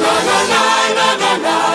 la la la la la.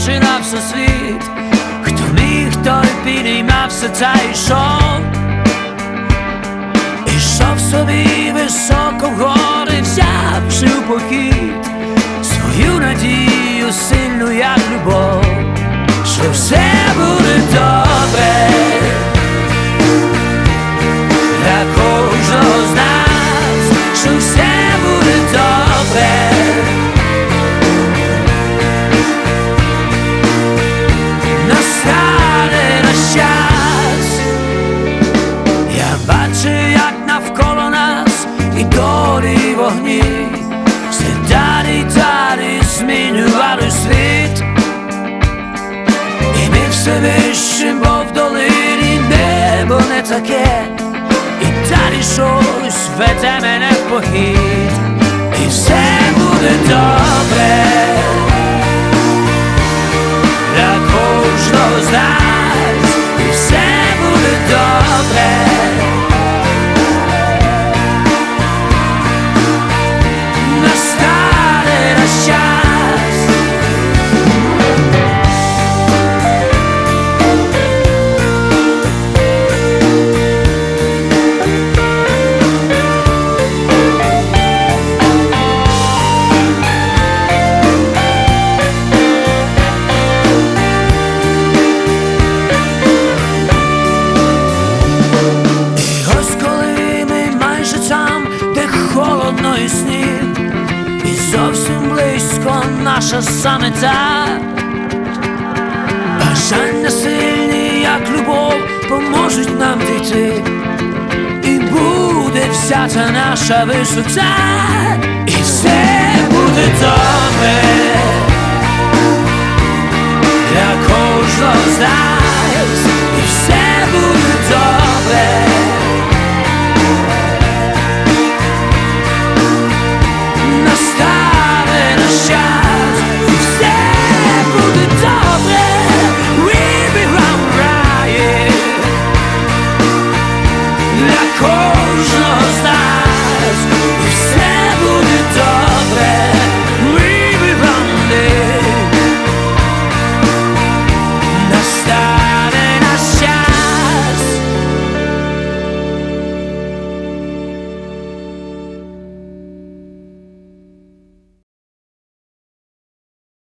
починався світ, хто міг, той підіймався, та йшов, ішов собі високо в гори, взявши у похід свою надію, сильну, як любов, що все. таке, і далі щось веде мене в похід, і все буде добре. Наша самета. Бажання сильні, як любов, поможуть нам дійти, і буде вся та наша висота, і все буде добре для кожного з і все.